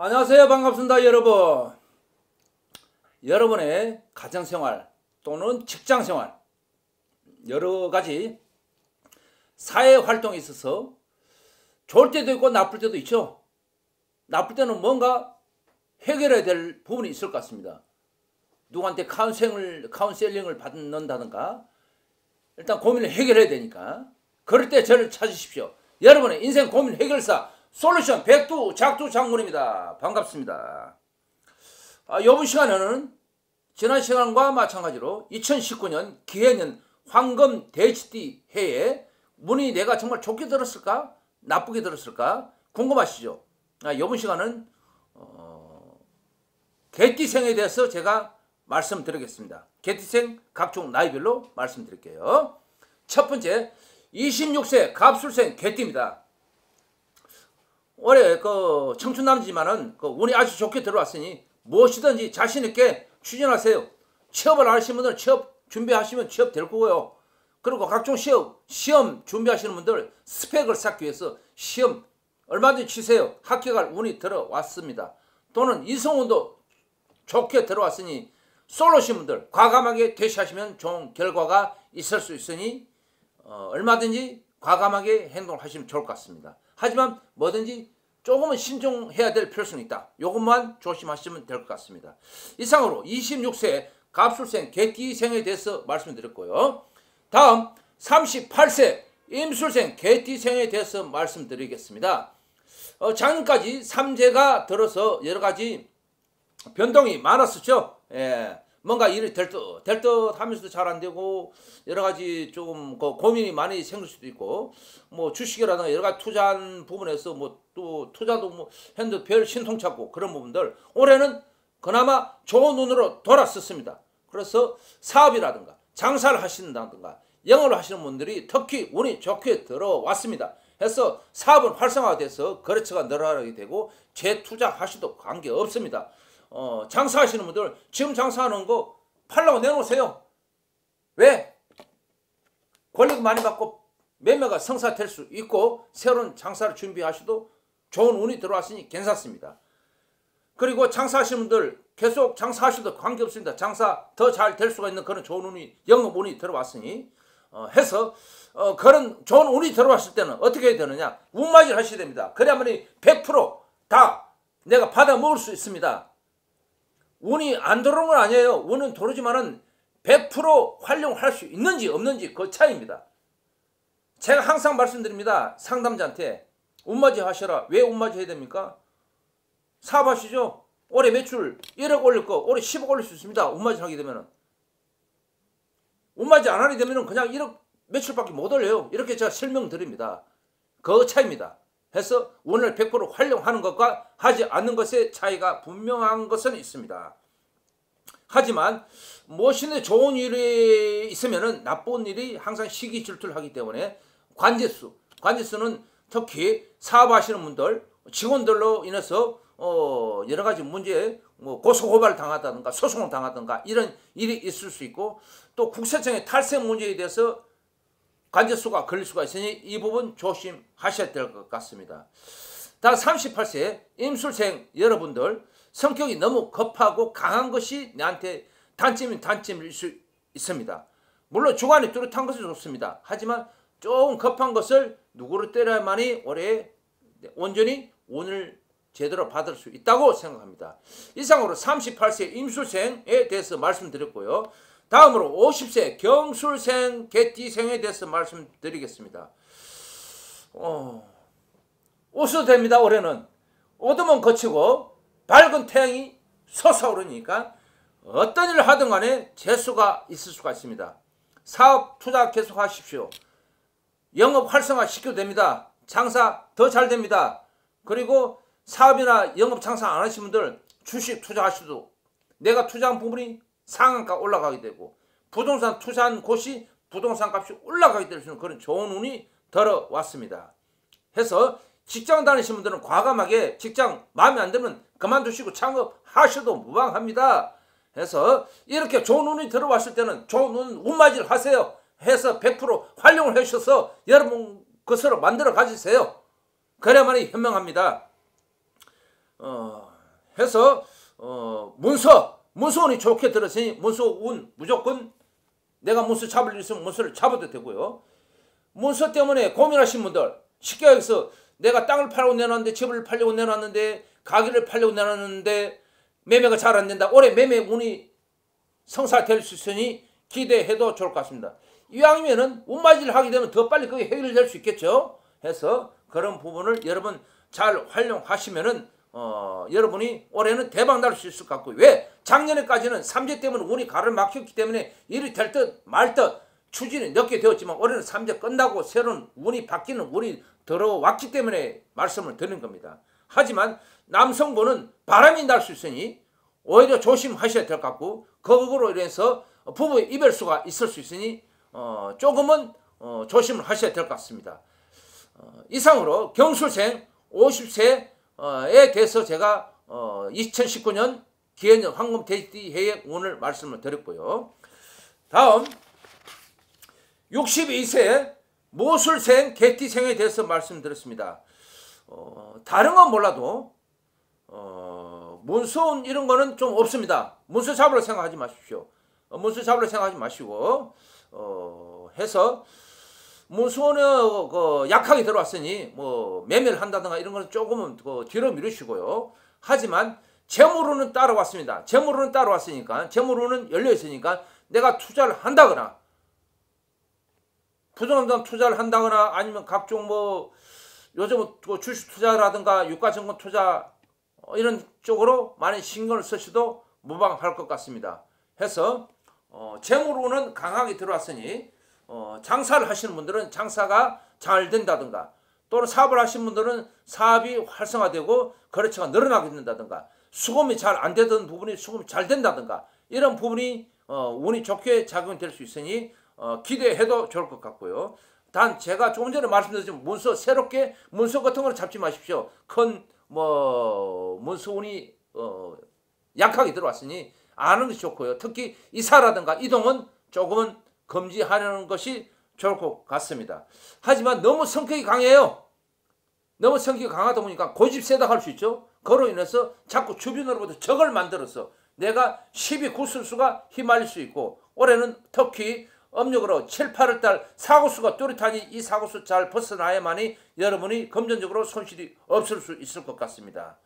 안녕하세요. 반갑습니다, 여러분. 여러분의 가정생활 또는 직장생활 여러 가지 사회 활동에 있어서 좋을 때도 있고 나쁠 때도 있죠. 나쁠 때는 뭔가 해결해야 될 부분이 있을 것 같습니다. 누구한테 카운셀링을, 카운셀링을 받는다든가 일단 고민을 해결해야 되니까 그럴 때 저를 찾으십시오. 여러분의 인생 고민 해결사 솔루션 백두 작두 장군입니다. 반갑습니다. 아, 이번 시간에는 지난 시간과 마찬가지로 2019년 기해년 황금 대지띠 해에 문이 내가 정말 좋게 들었을까 나쁘게 들었을까 궁금하시죠? 아, 이번 시간은 어, 개띠생에 대해서 제가 말씀드리겠습니다. 개띠생 각종 나이별로 말씀드릴게요. 첫 번째 26세 갑술생 개띠입니다. 올해 그 청춘 남지만은 그 운이 아주 좋게 들어왔으니 무엇이든지 자신 있게 추진하세요. 취업을 하시는 분들 취업 준비하시면 취업 될 거고요. 그리고 각종 시험 시험 준비하시는 분들 스펙을 쌓기 위해서 시험 얼마든지 치세요. 합격할 운이 들어왔습니다. 또는 이성운도 좋게 들어왔으니 솔로신 분들 과감하게 대시하시면 좋은 결과가 있을 수 있으니 어, 얼마든지 과감하게 행동을 하시면 좋을 것 같습니다. 하지만 뭐든지 조금은 신중해야 될 필요성이 있다. 이것만 조심하시면 될 것 같습니다. 이상으로 26세 갑술생 개띠생에 대해서 말씀드렸고요. 다음 38세 임술생 개띠생에 대해서 말씀드리겠습니다. 어, 작년까지 삼재가 들어서 여러 가지 변동이 많았었죠. 예. 뭔가 일이 될 듯, 될 듯 하면서도 잘 안 되고, 여러 가지 조금 그 고민이 많이 생길 수도 있고, 뭐 주식이라든가 여러 가지 투자한 부분에서 뭐 또 투자도 뭐 했는데 별 신통찮고 그런 부분들, 올해는 그나마 좋은 눈으로 돌았었습니다. 그래서 사업이라든가 장사를 하신다든가 영어를 하시는 분들이 특히 운이 좋게 들어왔습니다. 해서 사업은 활성화돼서 거래처가 늘어나게 되고 재투자하셔도 관계없습니다. 어, 장사하시는 분들 지금 장사하는 거 팔라고 내놓으세요. 왜? 권리금 많이 받고 매매가 성사될 수 있고 새로운 장사를 준비하셔도 좋은 운이 들어왔으니 괜찮습니다. 그리고 장사하시는 분들 계속 장사하셔도 관계없습니다. 장사 더 잘 될 수가 있는 그런 좋은 운이 영업 운이 들어왔으니 어, 해서 어, 그런 좋은 운이 들어왔을 때는 어떻게 해야 되느냐 운맞이를 하셔야 됩니다. 그래야만이 100%다 내가 받아 먹을 수 있습니다. 운이 안 들어오는 건 아니에요. 운은 들어오지만은 100% 활용할 수 있는지 없는지 그 차이입니다. 제가 항상 말씀드립니다. 상담자한테 운맞이 하셔라. 왜 운맞이 해야 됩니까? 사업하시죠? 올해 매출 1억 올릴 거 올해 10억 올릴 수 있습니다. 운맞이 하게 되면은. 운맞이 안 하게 되면은 그냥 1억 매출밖에 못 올려요. 이렇게 제가 설명드립니다. 그 차이입니다. 해서 운을 100% 활용하는 것과 하지 않는 것의 차이가 분명한 것은 있습니다. 하지만 무엇이든 좋은 일이 있으면 나쁜 일이 항상 시기 질투를 하기 때문에 관제수, 관제수는 특히 사업하시는 분들, 직원들로 인해서 어 여러 가지 문제, 뭐 고소 고발 당하다든가 소송을 당하든가 이런 일이 있을 수 있고 또 국세청의 탈세 문제에 대해서 관제수가 걸릴 수가 있으니 이 부분 조심하셔야 될 것 같습니다. 다 38세 임술생 여러분들 성격이 너무 급하고 강한 것이 내한테 단점인 단점일 수 있습니다. 물론 주관이 뚜렷한 것은 좋습니다. 하지만 조금 급한 것을 누구를 때려야만이 올해 온전히 오늘 제대로 받을 수 있다고 생각합니다. 이상으로 38세 임술생에 대해서 말씀드렸고요. 다음으로 50세 경술생 개띠생에 대해서 말씀드리겠습니다. 어, 웃어도 됩니다. 올해는 어둠은 거치고 밝은 태양이 솟아오르니까 어떤 일을 하든 간에 재수가 있을 수가 있습니다. 사업 투자 계속하십시오. 영업 활성화 시켜도 됩니다. 장사 더 잘 됩니다. 그리고 사업이나 영업 장사 안 하시는 분들 주식 투자하셔도 내가 투자한 부분이 상한가 올라가게 되고 부동산 투자한 곳이 부동산 값이 올라가게 될 수 있는 그런 좋은 운이 들어왔습니다. 해서 직장 다니시는 분들은 과감하게 직장 마음에 안 들면 그만두시고 창업하셔도 무방합니다. 해서 이렇게 좋은 운이 들어왔을 때는 좋은 운, 운맞이를 하세요. 해서 100% 활용을 하셔서 여러분 것으로 만들어 가지세요. 그래야만이 현명합니다. 어, 해서 어, 문서 문서운이 좋게 들었으니 문서운 무조건 내가 문서 잡을 일 있으면 문서를 잡아도 되고요. 문서 때문에 고민하신 분들 쉽게 해서 내가 땅을 팔고 내놨는데 집을 팔려고 내놨는데 가게를 팔려고 내놨는데 매매가 잘 안 된다. 올해 매매 운이 성사될 수 있으니 기대해도 좋을 것 같습니다. 이왕이면은 운맞이를 하게 되면 더 빨리 그게 해결될 수 있겠죠. 해서 그런 부분을 여러분 잘 활용하시면은 어, 여러분이 올해는 대박 날 수 있을 것 같고 왜 작년에까지는 삼재 때문에 운이 가를 막혔기 때문에 일이 될 듯 말 듯 추진이 늦게 되었지만 올해는 삼재 끝나고 새로운 운이 바뀌는 운이 들어왔기 때문에 말씀을 드리는 겁니다. 하지만 남성분은 바람이 날 수 있으니 오히려 조심하셔야 될 것 같고 거북으로 인해서 부부 이별수가 있을 수 있으니 어, 조금은 어, 조심을 하셔야 될 것 같습니다. 어, 이상으로 경술생 50세 에 대해서 제가 어, 2019년 기해년 황금 돼지띠 해의 운을 말씀을 드렸고요. 다음 62세 모술생 개띠생에 대해서 말씀드렸습니다. 어, 다른 건 몰라도 어, 문서운 이런 거는 좀 없습니다. 문서 잡으러 생각하지 마십시오. 어, 문서 잡으러 생각하지 마시고 어, 해서 문서운에 그 약하게 들어왔으니 뭐 매매를 한다든가 이런 거는 조금은 그 뒤로 미루시고요. 하지만 재물로는 따라왔습니다. 재물로는 따라왔으니까 재물로는 열려 있으니까 내가 투자를 한다거나 부동산 투자를 한다거나 아니면 각종 뭐 요즘 그 주식 투자라든가 유가증권 투자 어, 이런 쪽으로 많이 신경을 쓰셔도 무방할 것 같습니다. 해서 어, 재물로는 강하게 들어왔으니 어, 장사를 하시는 분들은 장사가 잘 된다든가 또는 사업을 하시는 분들은 사업이 활성화되고 거래처가 늘어나게 된다든가 수금이 잘 안 되던 부분이 수금이 잘 된다든가 이런 부분이 어, 운이 좋게 작용이 될 수 있으니 어, 기대해도 좋을 것 같고요. 단 제가 조금 전에 말씀드렸지만 문서 새롭게 문서 같은 걸 잡지 마십시오. 큰 뭐 문서 운이 어, 약하게 들어왔으니 아는 것이 좋고요. 특히 이사라든가 이동은 조금은 금지하려는 것이 좋을 것 같습니다. 하지만 너무 성격이 강해요. 너무 성격이 강하다 보니까 고집 세다 할 수 있죠. 그로 인해서 자꾸 주변으로부터 적을 만들어서 내가 12 구술수가 휘말릴 수 있고 올해는 특히 음력으로 7, 8월 달 사고수가 뚜렷하니 이 사고수 잘 벗어나야만이 여러분이 금전적으로 손실이 없을 수 있을 것 같습니다.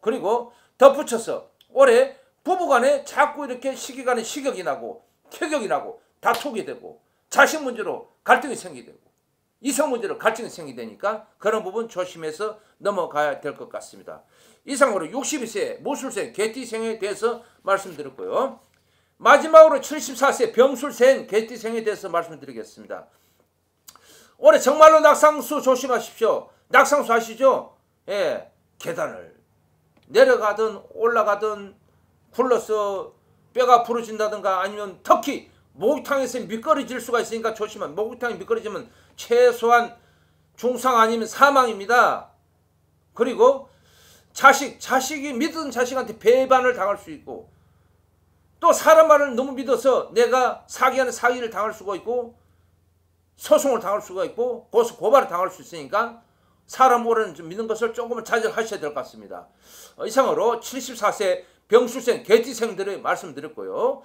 그리고 덧붙여서 올해 부부간에 자꾸 이렇게 시기간에 시격이 나고 쾌격이 나고 다투게 되고 자식 문제로 갈등이 생기되고 이성 문제로 갈등이 생기되니까 그런 부분 조심해서 넘어가야 될 것 같습니다. 이상으로 62세 모술생 개띠생에 대해서 말씀드렸고요. 마지막으로 74세 병술생 개띠생에 대해서 말씀드리겠습니다. 올해 정말로 낙상수 조심하십시오. 낙상수 아시죠? 예, 계단을 내려가든 올라가든 굴러서 뼈가 부러진다든가 아니면 특히 목욕탕에서 미끄러질 수가 있으니까 조심한 목욕탕이 미끄러지면 최소한 중상 아니면 사망입니다. 그리고 자식, 자식이 믿은 자식한테 배반을 당할 수 있고 또 사람 말을 너무 믿어서 내가 사기하는 사기를 당할 수가 있고 소송을 당할 수가 있고 고소 고발을 당할 수 있으니까 사람 오래는 좀 믿는 것을 조금은 자제하셔야 될 것 같습니다. 어, 이상으로 74세 병수생 개띠생들의 말씀드렸고요.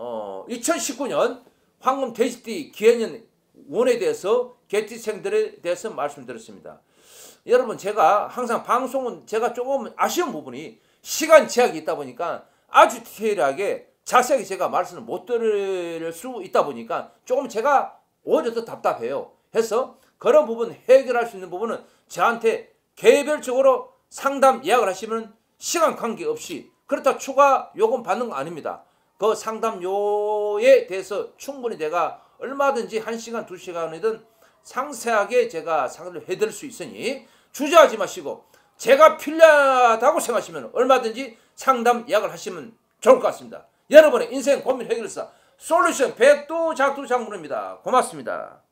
어, 2019년 황금 돼지띠 기해년 원에 대해서 개띠생들에 대해서 말씀드렸습니다. 여러분 제가 항상 방송은 제가 조금 아쉬운 부분이 시간 제약이 있다 보니까 아주 디테일하게 자세하게 제가 말씀을 못 드릴 수 있다 보니까 조금 제가 오히려 더 답답해요. 해서 그런 부분 해결할 수 있는 부분은 저한테 개별적으로 상담 예약을 하시면 시간 관계없이 그렇다 추가 요금 받는 거 아닙니다. 그 상담료에 대해서 충분히 내가 얼마든지 1시간, 2시간이든 상세하게 제가 상담을 해드릴 수 있으니 주저하지 마시고 제가 필요하다고 생각하시면 얼마든지 상담 예약을 하시면 좋을 것 같습니다. 여러분의 인생 고민 해결사 솔루션 백도 작두 장군입니다. 고맙습니다.